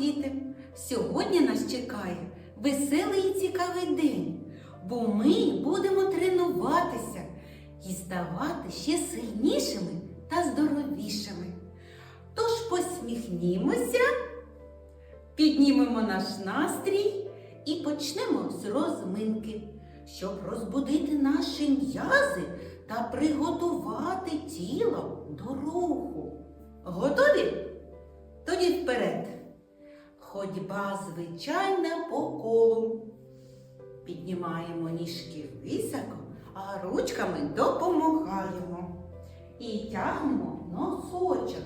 діти! Сьогодні нас чекає веселий і цікавий день, бо ми будемо тренуватися і ставати ще сильнішими та здоровішими. Тож посміхнімося, піднімемо наш настрій і почнемо з розминки, щоб розбудити наші м'язи та приготувати тіло до руху. Готові? Тоді вперед. Ходьба звичайна по колу. Піднімаємо ніжки високо, а ручками допомагаємо. І тягнемо носочок.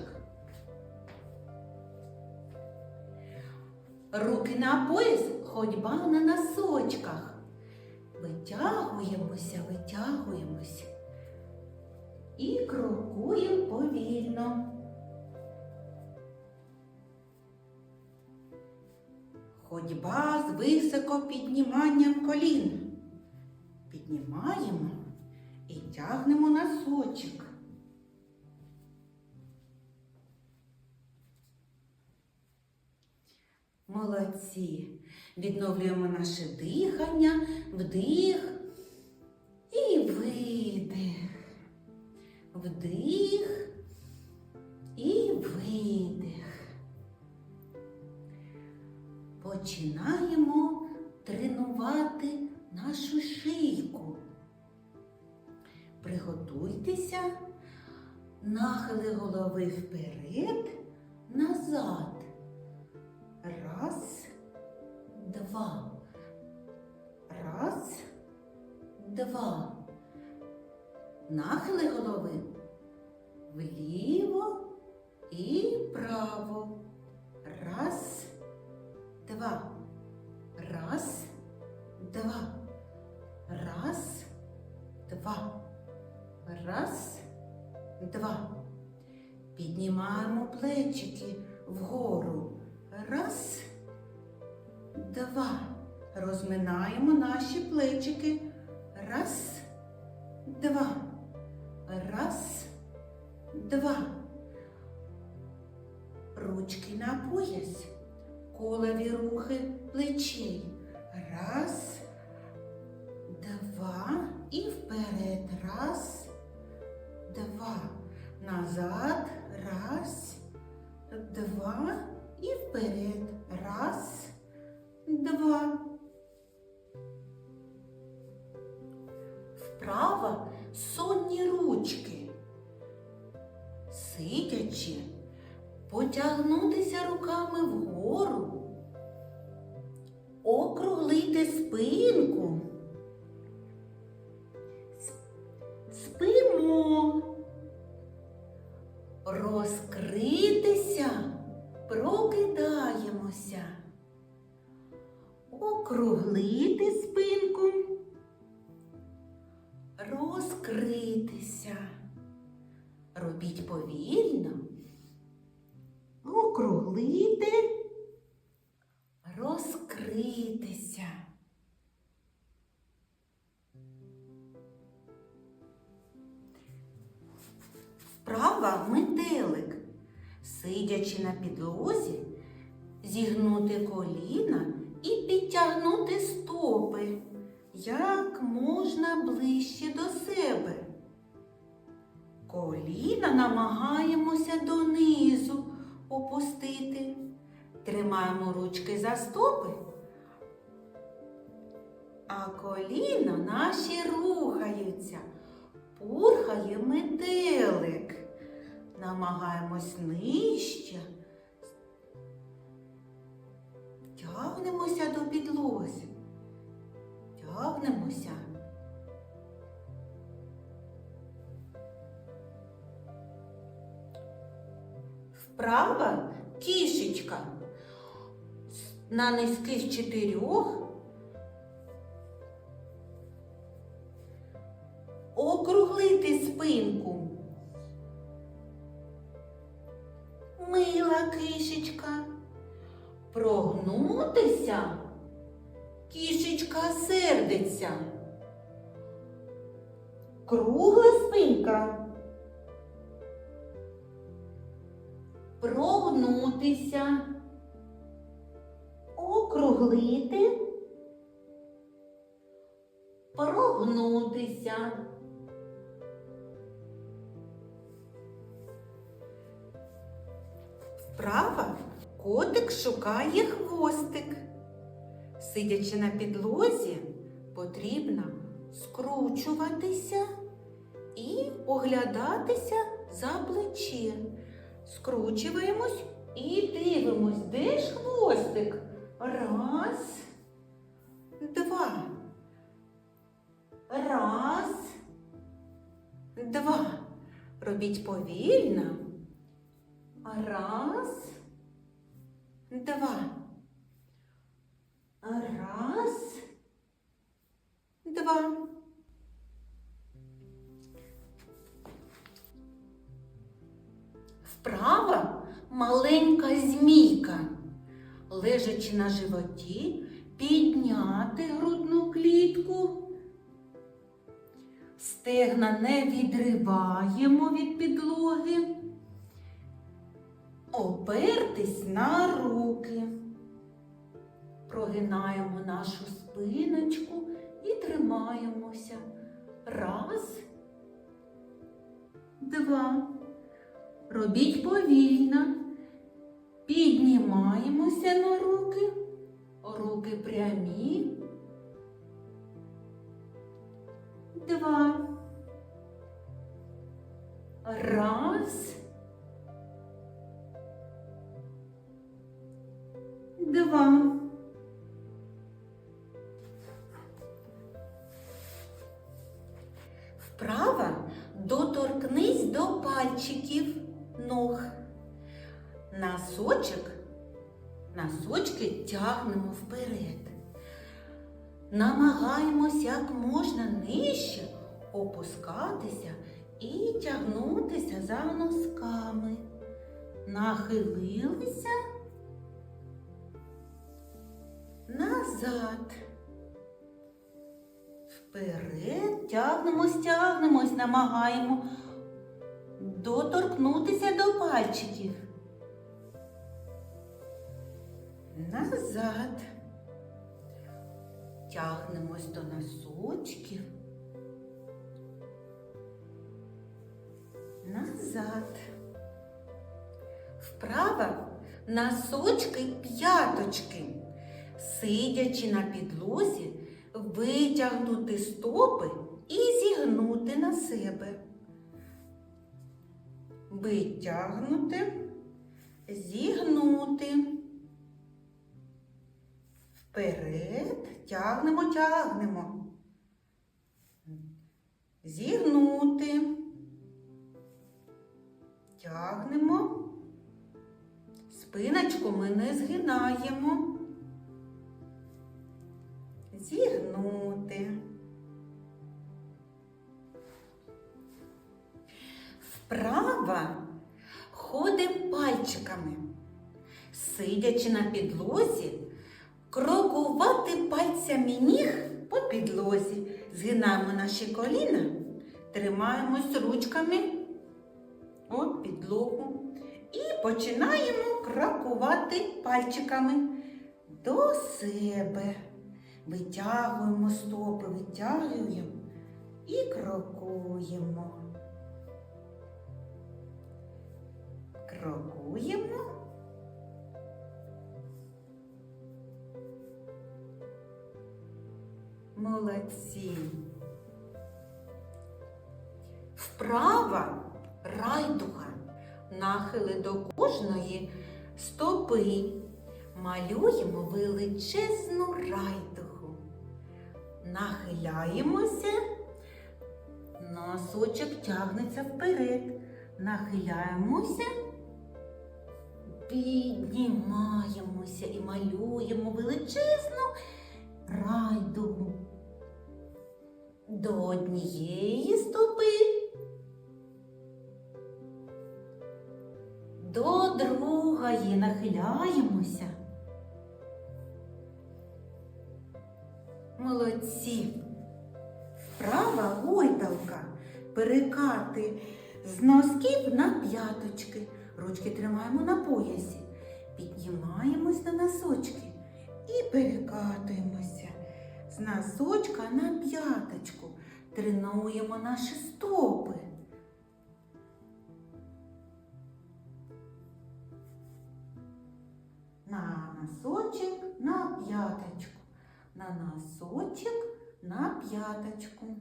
Руки на пояс, ходьба на носочках. Витягуємося, витягуємося. І крокуємо повільно. Ходьба з високо підніманням колін. Піднімаємо і тягнемо носочок. Молодці. Відновлюємо наше дихання, вдих і видих. Вдих Починаємо тренувати нашу шийку. Приготуйтеся, нахили голови вперед, назад. Раз, два. Раз, два. Нахили голови вліво і вправо. Раз, Плечики вгору. Раз, два. Розминаємо наші плечики. Раз, два. Раз, два. Ручки на пояс. Колові рухи плечей. Раз, два. І вперед. Раз, два. Назад. Раз, два. І вперед. Раз, два. Вправо сонні ручки. Сидячи, потягнутися руками вгору, Розкритися, прокидаємося. Округлити спинку. Розкритися. Робіть повільно. Округлити. Розкритися. Вправа метелик. Сидячи на підлозі, зігнути коліна і підтягнути стопи як можна ближче до себе. Коліна намагаємося донизу опустити. Тримаємо ручки за стопи, а коліна наші рухаються. Пурхає метелик. Намагаємось нижче. Тягнемося до підлози. Тягнемося. Вправа кішечка. На низьких чотирьох сердиться. Кругла спинка. Прогнутися. округлити, прогнутися. Вправа котик шукає хвостик. Сидячи на підлозі, потрібно скручуватися і оглядатися за плече. Скручуємось і дивимось, де ж хвостик. Раз, два. Раз, два. Робіть повільно. Раз, два. Раз, два. Вправа маленька змійка. Лежачи на животі, підняти грудну клітку. Стегна не відриваємо від підлоги. Опертись на руки. Прогинаємо нашу спиночку і тримаємося. Раз, два. Робіть повільно. Піднімаємося на руки. Руки прямі. Два. Раз. Два. Вправа доторкнись до пальчиків ног. Носочок, носочки тягнемо вперед. Намагаємось як можна нижче опускатися і тягнутися за носками. Нахилилися назад. Вперед тягнемось, тягнемось, намагаємо доторкнутися до пальчиків. Назад. Тягнемось до носочків. Назад. Вправо носочки п'яточки. Сидячи на підлозі, витягнути стопи і зігнути на себе. Витягнути, зігнути. Вперед тягнемо, тягнемо. Зігнути. Тягнемо. Спиночку ми не згинаємо. Зігнути. Вправо ходимо пальчиками. Сидячи на підлозі, крокувати пальцями ніг по підлозі. Згинаємо наші коліна, тримаємось ручками от підлогу і починаємо крокувати пальчиками до себе. Витягуємо стопи, витягуємо і крокуємо. Крокуємо. Молодці. Вправа райдуга. Нахили до кожної стопи. Малюємо величезну райдугу. Нахиляємося. Носочок тягнеться вперед. Нахиляємося. Піднімаємося і малюємо величезну райдугу. До однієї стопи, до другої нахиляємося. Молодці. Вправа гойдалка. Перекати з носків на п'яточки. Ручки тримаємо на поясі. Піднімаємось на носочки І перекатуємося з носочка на п'яточку. Тренуємо наші стопи. На носочок, на п'яточку. На носочок, на п'яточку.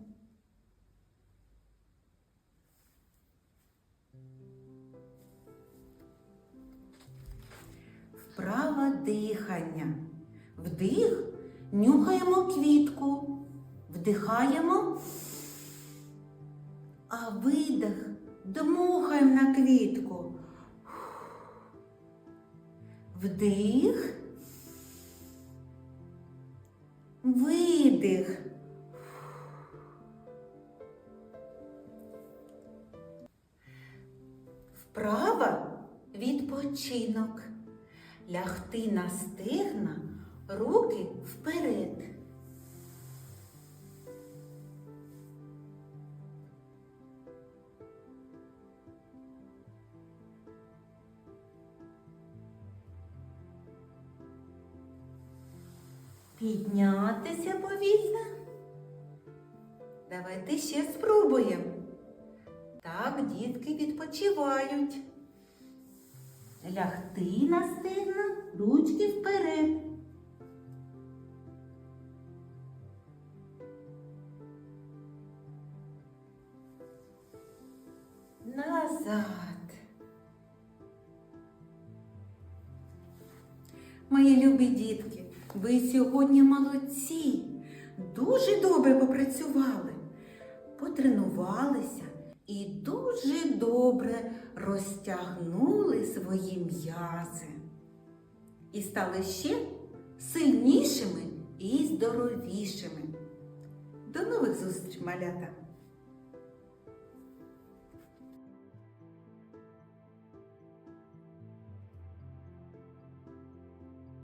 Вправа дихання. Вдих, нюхаємо квітку, вдихаємо, а видих, дмухаємо на квітку. Вдих, видих. Вправа відпочинок. Лягти на стегна, руки Піднятися повільно. Давайте ще спробуємо. Так, дітки відпочивають. Лягти на стегна, ручки вперед. Назад. Мої любі дітки, ви сьогодні молодці. Дуже добре попрацювали, потренувалися і дуже добре розтягнули свої м'язи. І стали ще сильнішими і здоровішими. До нових зустріч, малята!